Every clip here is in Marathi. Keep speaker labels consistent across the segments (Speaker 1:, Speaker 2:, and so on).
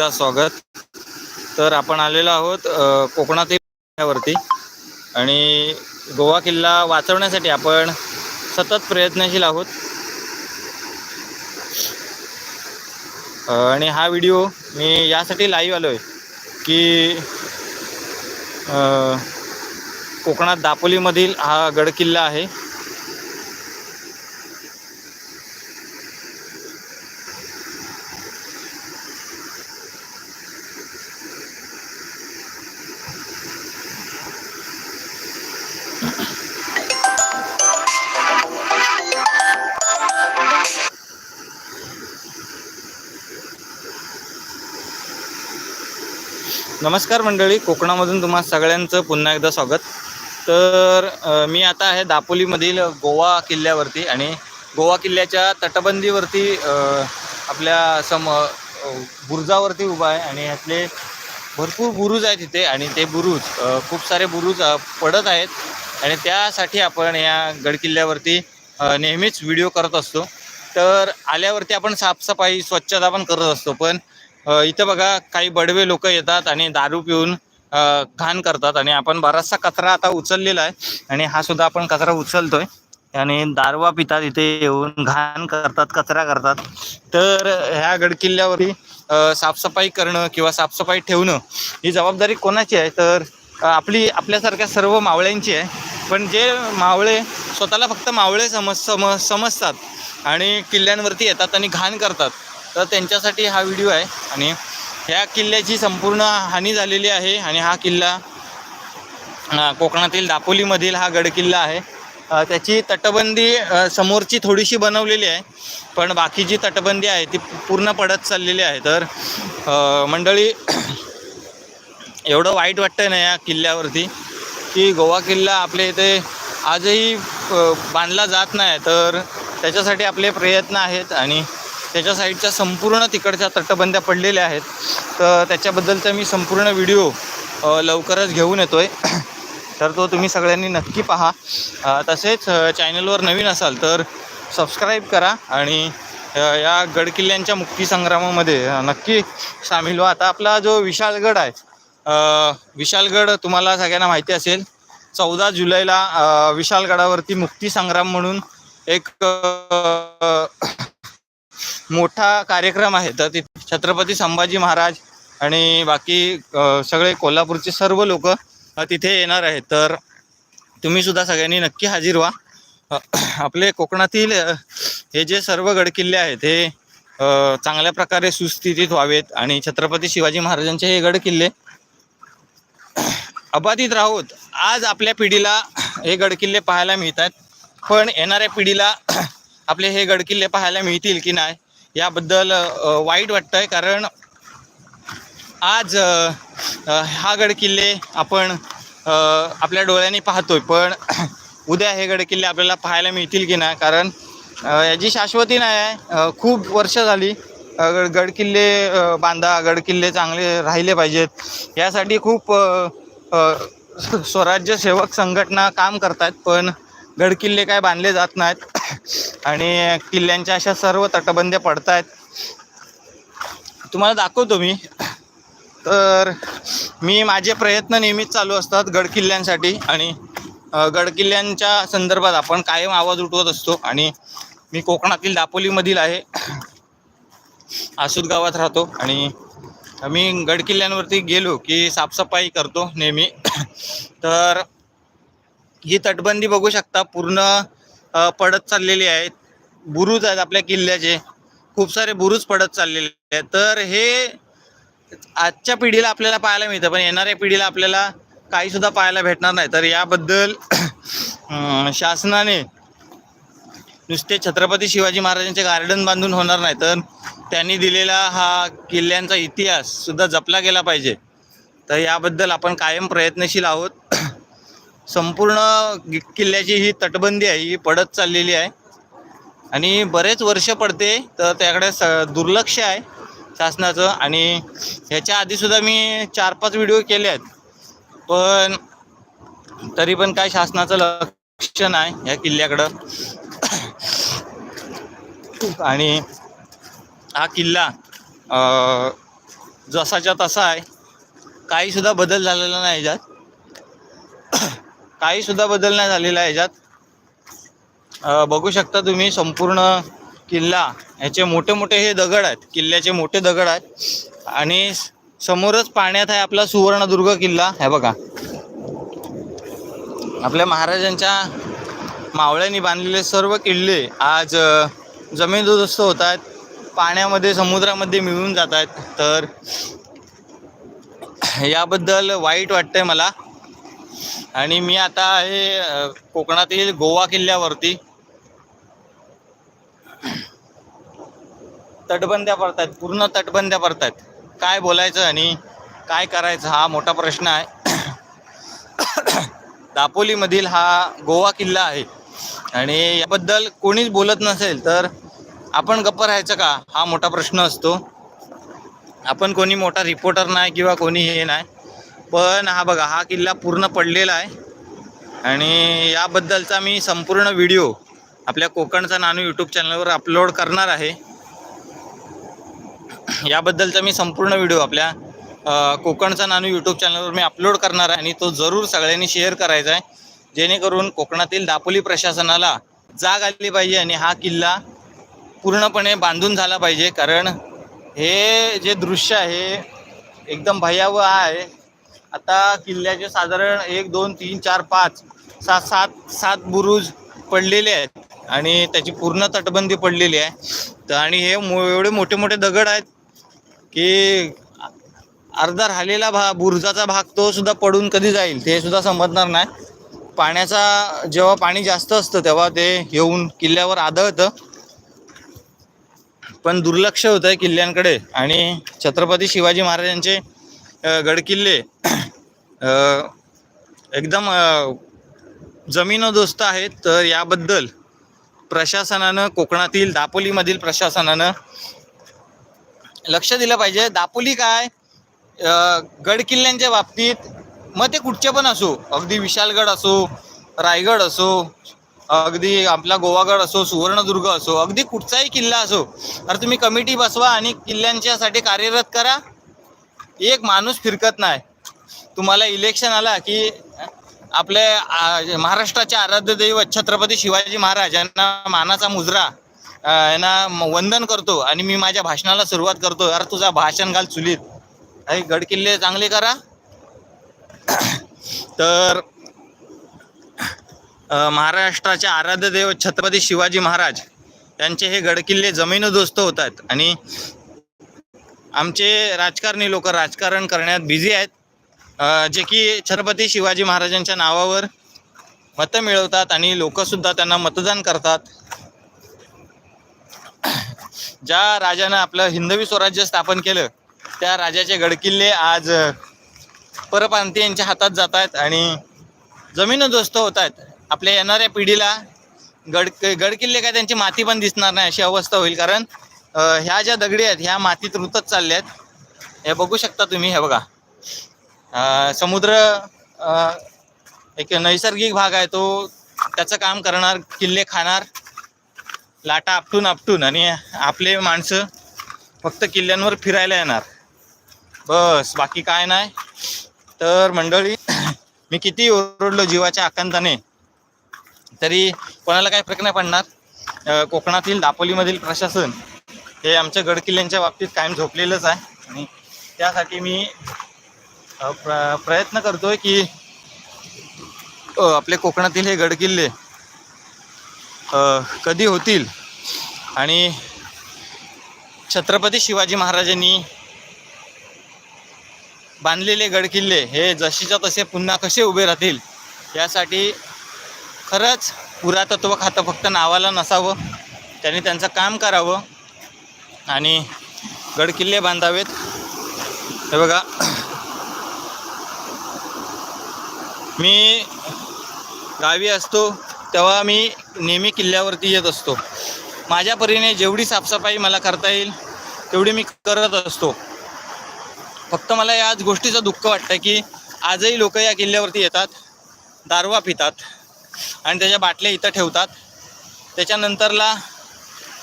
Speaker 1: स्वागत. तर आपण आलेलो आहोत कोकणातील किल्ल्यावरती आणि गोवा किल्ला वाचवण्यासाठी आपण सतत प्रयत्नशील आहोत. आणि हा व्हिडिओ मी यासाठी लाईव्ह आलो आहे की कोकणात दापोलीमधील हा गडकिल्ला आहे. नमस्कार मंडळी कोकणामधून तुम्हा सगळ्यांचं पुन्हा एकदा स्वागत. तर मी आता आहे दापोलीमधील गोवा किल्ल्यावरती आणि गोवा किल्ल्याच्या तटबंदीवरती आपल्या सम बुरुजावरती उभा आहे आणि यातले भरपूर बुरुज आहेत तिथे आणि ते बुरुज खूप सारे बुरुज पडत आहेत आणि त्यासाठी आपण या गडकिल्ल्यावरती नेहमीच व्हिडिओ करत असतो. तर आल्यावरती आपण साफसफाई स्वच्छता पण करत असतो. पण इथं बघा काही बडवे लोक येतात आणि दारू पिऊन घाण करतात आणि आपण बराचसा कचरा आता उचललेला आहे आणि हा सुद्धा आपण कचरा उचलतोय. आणि दारवा पितात इथे येऊन घाण करतात कचरा करतात. तर ह्या गडकिल्ल्यावरती साफसफाई करणं किंवा साफसफाई ठेवणं ही जबाबदारी कोणाची आहे? तर आपली आपल्यासारख्या सर्व मावळ्यांची आहे. पण जे मावळे स्वतःला फक्त मावळे समज सम समजतात आणि किल्ल्यांवरती येतात आणि घाण करतात. तर त्यांच्यासाठी हा व्हिडिओ आहे. आणि ह्या किल्ल्याची संपूर्ण हानी झालेली आहे. आणि हा किल्ला कोकणातील दापोलीमधील हा गडकिल्ला आहे. त्याची तटबंदी समोरची थोडीशी बनवलेली आहे. पण बाकी जी तटबंदी आहे ती पूर्ण पडत चाललेली आहे. तर मंडळी एवढं वाईट वाटतं ना या किल्ल्यावरती की गोवा किल्ला आपल्या इथे आजही बांधला जात नाही. तर त्याच्यासाठी आपले प्रयत्न आहेत. आणि त्याच्या साईडच्या संपूर्ण तिकडच्या तटबंद्या पडलेल्या आहेत. तर त्याच्याबद्दलचा मी संपूर्ण व्हिडिओ लवकरच घेऊन येतो आहे तर तो तुम्ही सगळ्यांनी नक्की पहा. तसेच चॅनलवर नवीन असाल तर सबस्क्राईब करा आणि या गडकिल्ल्यांच्या मुक्तीसंग्रामामध्ये नक्की सामील व्हा. आता आपला जो विशालगड आहे विशालगड तुम्हाला सगळ्यांना माहिती असेल. चौदा जुलैला विशालगडावरती मुक्तीसंग्राम म्हणून एक मोठा कार्यक्रम आहे. तर तिथे छत्रपती संभाजी महाराज आणि बाकी सगळे कोल्हापूरचे सर्व लोक तिथे येणार आहेत. तर तुम्ही सुद्धा सगळ्यांनी नक्की हजर व्हा. आपले कोकणातील हे जे सर्व गडकिल्ले आहेत हे चांगल्या प्रकारे सुस्थितीत व्हावेत आणि छत्रपती शिवाजी महाराजांचे हे गडकिल्ले अबाधित राहोत. आज आपल्या पिढीला हे गडकिल्ले पाहायला मिळतात पण येणाऱ्या पिढीला आपले हे गडकिल्ले पाहायला मिळतील की नाही याबद्दल वाईट वाटतं आहे कारण आज हा गडकिल्ले आपण आपल्या डोळ्यांनी पाहतोय. पण उद्या हे गडकिल्ले आपल्याला पाहायला मिळतील की नाही? कारण याची शाश्वती नाही आहे. खूप वर्ष झाली गड गडकिल्ले बांधा गडकिल्ले चांगले राहिले पाहिजेत. यासाठी खूप स्वराज्य सेवक संघटना काम करतात पण गडकिल्ले काय बांधले जात नाहीत. आणि किल्ल्यांच्या अशा सर्व तटबंद्या पडत आहेत तुम्हाला दाखवतो मी. तर मी माझे प्रयत्न नेहमीच चालू असतात गडकिल्ल्यांसाठी आणि गडकिल्ल्यांच्या संदर्भात आपण कायम आवाज उठवत असतो. आणि मी कोकणातील दापोलीमधील आहे. आसूद गावात राहतो. आणि मी गडकिल्ल्यांवरती गेलो की साफसफाई करतो नेहमी. तर ही तटबंदी बघू शकता. पूर्ण पडत चाललेली आहे. बुरुज आहेत आपल्या किल्ल्याचे. खूप सारे बुरुज पडत चाललेले आहेत. तर हे आजच्या पिढीला आपल्याला पाहायला मिळतं. पण येणाऱ्या पिढीला आपल्याला काही सुद्धा पाहायला भेटणार नाही. तर याबद्दल शासनाने नुसते छत्रपती शिवाजी महाराजांचे गार्डन बांधून होणार नाही. तर त्यांनी दिलेला हा किल्ल्यांचा इतिहास सुद्धा जपला गेला पाहिजे. तर याबद्दल आपण कायम प्रयत्नशील आहोत. संपूर्ण किल्ल्याची ही तटबंदी आहे ही पडत चाललेली आहे. आणि बरेच वर्ष पडते तर त्याकडे स दुर्लक्ष आहे शासनाचं. आणि ह्याच्या आधीसुद्धा मी चार पाच व्हिडिओ केले आहेत. पण तरी पण काय शासनाचं लक्ष नाही ह्या किल्ल्याकडं. आणि हा किल्ला जसाच्या तसा आहे. काहीसुद्धा बदल झालेला नाही याच्यात. काही सुद्धा बदल नाही झालेला आहे याच्यात बघू शकता तुम्ही संपूर्ण किल्ला ह्याचे मोठे मोठे हे दगड आहेत किल्ल्याचे मोठे दगड आहेत. आणि समोरच पाण्यात आहे आपला सुवर्णदुर्ग किल्ला हे बघा. आपल्या महाराजांच्या मावळ्यांनी बांधलेले सर्व किल्ले आज जमीन जमीनदोस्त होत आहेत. पाण्यामध्ये समुद्रामध्ये मिळून जात आहेत. तर याबद्दल वाईट वाटतंय मला. आणि मी आता आहे कोकणातील गोवा किल्ल्यावरती. तटबंद्या पडतायत पूर्ण तटबंद्या पडतायत. काय बोलायचं आणि काय करायचं हा मोठा प्रश्न आहे. दापोलीमधील हा गोवा किल्ला आहे. आणि याबद्दल कोणीच बोलत नसेल तर आपण गप्प राहायचं का? हा मोठा प्रश्न असतो. आपण कोणी मोठा रिपोर्टर नाही किंवा कोणी हे नाही. पण हा बघा हा किल्ला पूर्ण पडलेला आहे. आणि याबद्दलचा मी संपूर्ण व्हिडिओ आपल्या कोकणचा नानू यूट्यूब चॅनलवर अपलोड करणार आहे. याबद्दलचा मी संपूर्ण व्हिडिओ आपल्या कोकणचा नानू यूट्यूब चॅनलवर मी अपलोड करणार आहे आणि तो जरूर सगळ्यांनी शेअर करायचा आहे. जेणेकरून कोकणातील दापोली प्रशासनाला जाग आली पाहिजे आणि हा किल्ला पूर्णपणे बांधून झाला पाहिजे. कारण हे जे दृश्य आहे एकदम भयावह आहे. आता किल्ल्याचे साधारण एक दोन तीन चार पाच सात सात सात बुरुज पडलेले आहेत आणि त्याची पूर्ण तटबंदी पडलेली आहे. तर आणि हे एवढे मोठे मोठे दगड आहेत की अर्धा राहिलेला भा बुरुजाचा भाग तो सुद्धा पडून कधी जाईल ते सुद्धा समजणार नाही. पाण्याचा जेव्हा पाणी जास्त असतं तेव्हा ते येऊन किल्ल्यावर आदळतं. पण दुर्लक्ष होतं आहे किल्ल्यांकडे आणि छत्रपती शिवाजी महाराजांचे गडकिल्ले. एकदम जमीनदोस्त आहेत तर याबद्दल प्रशासनानं कोकणातील दापोलीमधील प्रशासनानं लक्ष दिलं पाहिजे. दापोली काय? गडकिल्ल्यांच्या बाबतीत मग ते कुठचे पण असो अगदी विशालगड असो रायगड असो अगदी आपला गोवागड असो सुवर्णदुर्ग असो अगदी कुठचाही किल्ला असो तर तुम्ही कमिटी बसवा आणि किल्ल्यांच्यासाठी कार्यरत करा. एक माणूस फिरकत नाही. तुम्हाला इलेक्शन आला की आपले महाराष्ट्राचे आराध्य दैवत छत्रपती शिवाजी महाराज यांना मानाचा मुजरा यांना म- वंदन करतो आणि मी माझ्या भाषणाला सुरुवात करतो. अरे तुझा भाषण घाल चुलीत. अरे गडकिल्ले चांगले करा. तर महाराष्ट्राचे आराध्य दैवत छत्रपती शिवाजी महाराज यांचे हे गडकिल्ले जमीनदोस्त होत आहेत. आणि आमचे राजकारणी लोक राजकारण करण्यात बिझी आहेत. जे की छत्रपती शिवाजी महाराजांच्या नावावर मतं मिळवतात आणि लोकसुद्धा त्यांना मतदान करतात. ज्या राजानं आपलं हिंदवी स्वराज्य स्थापन केलं त्या राजाचे गडकिल्ले आज परप्रांतीयांच्या हातात जात आहेत आणि जमीनदोस्त होत आहेत. आपल्या येणाऱ्या पिढीला गड गडकिल्ले काय त्यांची माती पण दिसणार नाही अशी अवस्था होईल. कारण ह्या ज्या दगडी आहेत ह्या मातीत रुतत चालल्या आहेत हे बघू शकता तुम्ही हे बघा. समुद्र एक नैसर्गिक भाग आहे तो त्याचं काम करणार किल्ले खाणार लाटा आपटून आपटून आणि आपले माणसं फक्त किल्ल्यांवर फिरायला येणार. बस बाकी काय नाही. तर मंडळी मी किती ओरडलो जीवाच्या आकांताने तरी कोणाला काही फरक नाही पडणार कोकणातील दापोलीमधील प्रशासन हे आमच्या गडकिल्ल्यांच्या बाबतीत कायम झोपलेलंच आहे. आणि त्यासाठी मी प्र प्रयत्न करतोय की आपले कोकणातील हे गडकिल्ले कधी होतील? आणि छत्रपती शिवाजी महाराजांनी बांधलेले गडकिल्ले हे जशीच्या तसे पुन्हा कसे उभे राहतील? यासाठी खरंच पुरातत्व खातं फक्त नावाला नसावं त्यांनी त्यांचं काम करावं आणि गडकिल्ले बांधावेत. हे बघा. मी गावी असतो तेव्हा मी नेहमी किल्ल्यावरती येत असतो. माझ्या परीने जेवढी साफसफाई मला करता येईल तेवढी मी करत असतो. फक्त मला याच गोष्टीचं दुःख वाटतं की आजही लोक या किल्ल्यावरती येतात दारवा पितात आणि त्याच्या बाटल्या इथं ठेवतात. त्याच्यानंतरला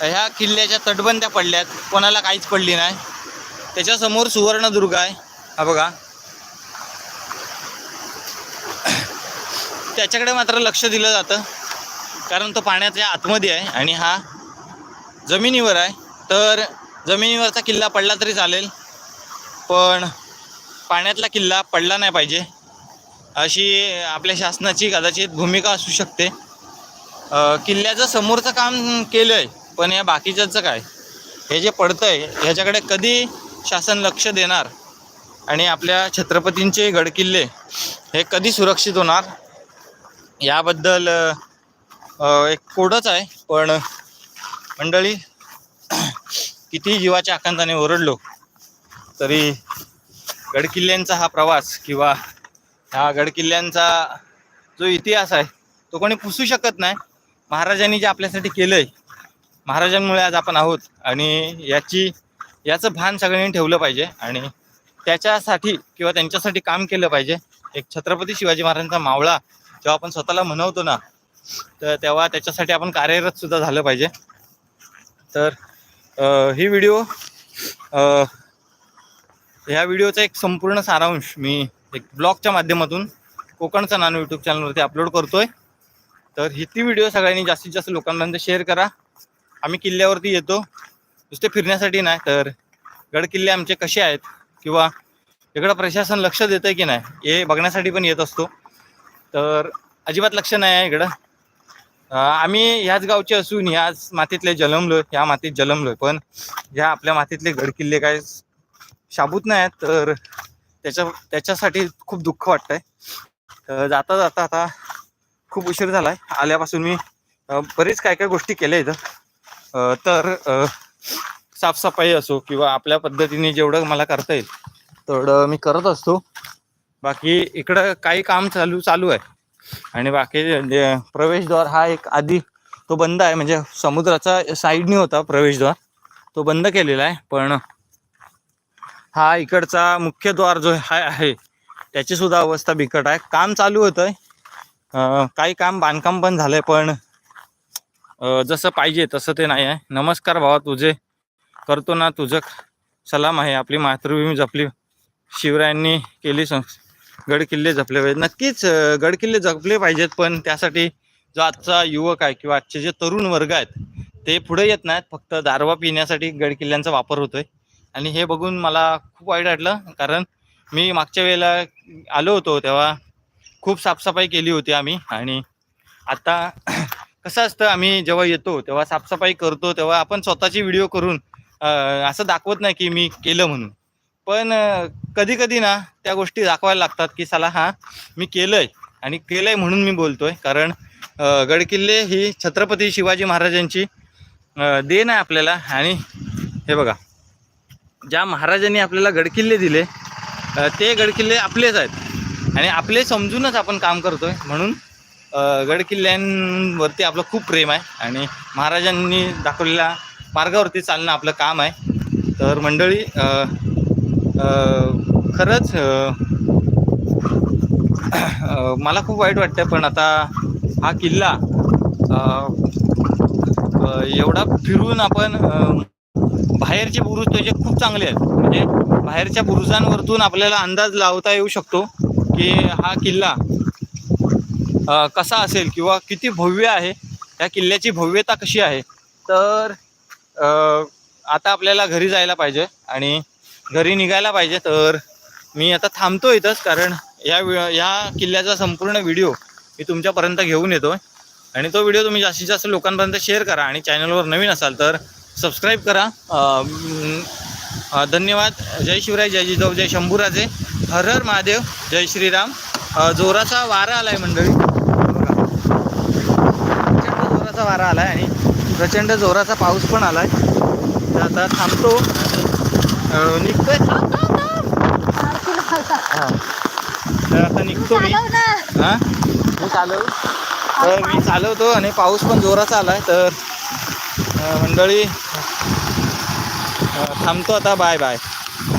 Speaker 1: ह्या किल्ल्याच्या तटबंद्या पडल्यात. कोणाला काहीच पडली नाही. त्याच्यासमोर सुवर्णदुर्ग आहे. हा बघा. त्याच्याकडे मात्र लक्ष दिलं जातं. कारण तो पाण्याच्या आतमध्ये आहे आणि हा जमिनीवर आहे. तर जमिनीवरचा किल्ला पडला तरी चालेल. पण पाण्यातला किल्ला पडला नाही पाहिजे. अशी आपल्या शासनाची कदाचित भूमिका असू शकते. किल्ल्याचं समोरचं काम केलं आहे पण या बाकीच्याचं काय? हे जे पडतं आहे ह्याच्याकडे कधी शासन लक्ष देणार? आणि आपल्या छत्रपतींचे गडकिल्ले हे कधी सुरक्षित होणार? याबद्दल एक कोडच आहे पण मंडळी किती जीवाच्या आकांताने ओरडलो तरी गडकिल्ल्यांचा हा प्रवास किंवा ह्या गडकिल्ल्यांचा जो इतिहास आहे तो कोणी पुसू शकत नाही. महाराजांनी जे आपल्यासाठी केलं आहे महाराजांमुळे आज आपण आहोत आणि याची याचं भान सगळ्यांनी ठेवलं पाहिजे आणि त्याच्यासाठी किंवा त्यांच्यासाठी काम केलं पाहिजे. एक छत्रपती शिवाजी महाराजांचा मावळा जेव्हा आपण स्वतःला म्हणवतो ना तर तेव्हा त्याच्यासाठी आपण कार्यरत सुद्धा झालं पाहिजे. तर ही व्हिडिओ ह्या व्हिडिओचा एक संपूर्ण सारांश मी एक ब्लॉगच्या माध्यमातून कोकणचा नानू यूट्यूब चॅनलवरती अपलोड करतोय. तर ही ती व्हिडिओ सगळ्यांनी जास्तीत जास्त लोकांपर्यंत शेअर करा. आम्ही किल्ल्यावरती येतो. नुसते फिरण्यासाठी नाही तर गड किल्ले आमचे कसे आहेत किंवा इकडं प्रशासन लक्ष देतं की नाही हे बघण्यासाठी पण येत असतो. तर अजिबात लक्ष नाही आहे इकडं. आम्ही ह्याच गावचे असून ह्याच मातीतले जलमलो ह्या मातीत जलमलो पण ह्या आपल्या मातीतले गडकिल्ले काय शाबूत नाही आहेत तर त्याच्या त्याच्यासाठी खूप दुःख वाटतंय. तर जाता जाता आता खूप उशीर झाला आहे आल्यापासून मी बरेच काय काय गोष्टी केल्या इथं. तर साफसफाई असो किंवा आपल्या पद्धतीने जेवढं मला करता येईल तेवढं मी करत असतो. बाकी इकडं काही काम चालू चालू आहे. आणि बाकी प्रवेशद्वार हा एक आधी तो बंद आहे म्हणजे समुद्राचा साईडनी होता प्रवेशद्वार. तो बंद केलेला आहे पण हा इकडचा मुख्य द्वार जो हा आहे त्याची सुद्धा अवस्था बिकट आहे. काम चालू होतं आहे काही काम बांधकाम पण झालं आहे पण जसं पाहिजे तसं ते नाही आहे. नमस्कार भावा तुझे करतो ना तुझं सलाम आहे. आपली मातृभूमी जपली. शिवरायांनी केली सं गड किल्ले जपले पाहिजेत. नक्कीच गडकिल्ले गड किल्ले जपले पाहिजेत पण त्यासाठी जो आजचा युवक आहे किंवा आजचे जे तरुण वर्ग आहेत ते पुढे येत नाहीत. फक्त दारवा पिण्यासाठी गड किल्ल्यांचा वापर होतोय. आणि हे बघून मला खूप वाईट वाटलं कारण मी मागच्या वेळेला आलो होतो तेव्हा खूप साफसफाई केली होती आम्ही. आणि आता कसं असतं आम्ही जेव्हा येतो तेव्हा साफसफाई करतो तेव्हा आपण स्वतःची व्हिडिओ करून असं दाखवत नाही की मी केलं म्हणून. पण कधी कधी ना त्या गोष्टी दाखवायला लागतात की साला हा मी केलंय. आणि केलंय म्हणून मी बोलतोय. कारण गडकिल्ले ही छत्रपती शिवाजी महाराजांची देन देण आहे आपल्याला. आणि हे बघा ज्या महाराजांनी आपल्याला गडकिल्ले दिले ते गडकिल्ले आपलेच आहेत. आणि आपले समजूनच आपण काम करतोय. म्हणून गडकिल्ल्यांवरती आपलं खूप प्रेम आहे आणि महाराजांनी दाखवलेल्या मार्गावरती चालणं आपलं काम आहे. तर मंडळी खरंच मला खूप वाईट वाटतं पण आता हा किल्ला एवढा फिरून आपण बाहेरचे बुरुज त्याचे खूप चांगले आहेत. म्हणजे बाहेरच्या बुरुजांवरतून आपल्याला अंदाज लावता येऊ शकतो की हा किल्ला कसा असेल किंवा किती भव्य आहे या किल्ल्याची भव्यता कशी आहे? तर आता आपल्याला घरी जायला पाहिजे आणि घरी निघायला पाहिजे. तर मी आता थांबतो इथंच कारण या वि- या किल्ल्याचा संपूर्ण व्हिडिओ मी तुमच्यापर्यंत घेऊन येतो आणि तो व्हिडिओ तुम्ही जास्तीत जास्त लोकांपर्यंत शेअर करा आणि चॅनलवर नवीन असाल तर सबस्क्राईब करा. धन्यवाद. जय शिवराय जय जिजाऊ जय शंभूराजे. हर हर महादेव जय श्रीराम. जोराचा वारा आला आहे मंडळी. जोराचा वारा आलाय आणि प्रचंड जोराचा पाऊस पण आलाय. तर आता थांबतो. निघतोय. हा. तर आता निघतो मी. हा? मी चालव. तर मी चालवतो आणि पाऊस पण जोराचा आलाय. तर अ, मंडळी थांबतो आता. Bye bye.